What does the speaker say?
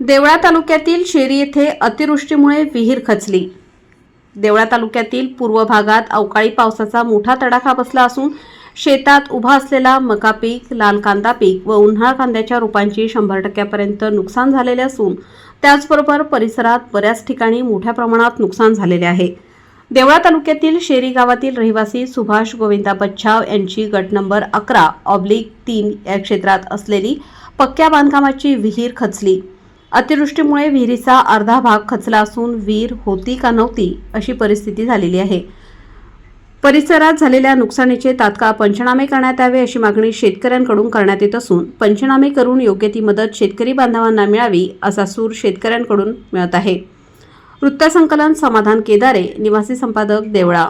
देवळा तालुक्यातील शेरी येथे अतिवृष्टीमुळे विहीर खचली. देवळा तालुक्यातील पूर्व भागात अवकाळी पावसाचा मोठा तडाखा बसला असून शेतात उभा असलेला मका पीक लाल कांदा पीक व उन्हाळ कांद्याच्या रोपांची शंभर टक्क्यापर्यंत नुकसान झालेले असून त्याचबरोबर परिसरात बऱ्याच ठिकाणी मोठ्या प्रमाणात नुकसान झालेले आहे. देवळा तालुक्यातील शेरी गावातील रहिवासी सुभाष गोविंदा बच्छाव यांची गट नंबर अकरा ऑब्लिक तीन या क्षेत्रात असलेली पक्क्या बांधकामाची विहीर खचली. अतिवृष्टीमुळे विहिरीचा अर्धा भाग खचला असून विहीर होती का नव्हती अशी परिस्थिती झालेली आहे. परिसरात झालेल्या नुकसानीचे तात्काळ पंचनामे करण्यात यावे अशी मागणी शेतकऱ्यांकडून करण्यात येत असून पंचनामे करून योग्य ती मदत शेतकरी बांधवांना मिळावी असा सूर शेतकऱ्यांकडून मिळत आहे. वृत्तसंकलन समाधान केदारे निवासी संपादक देवळा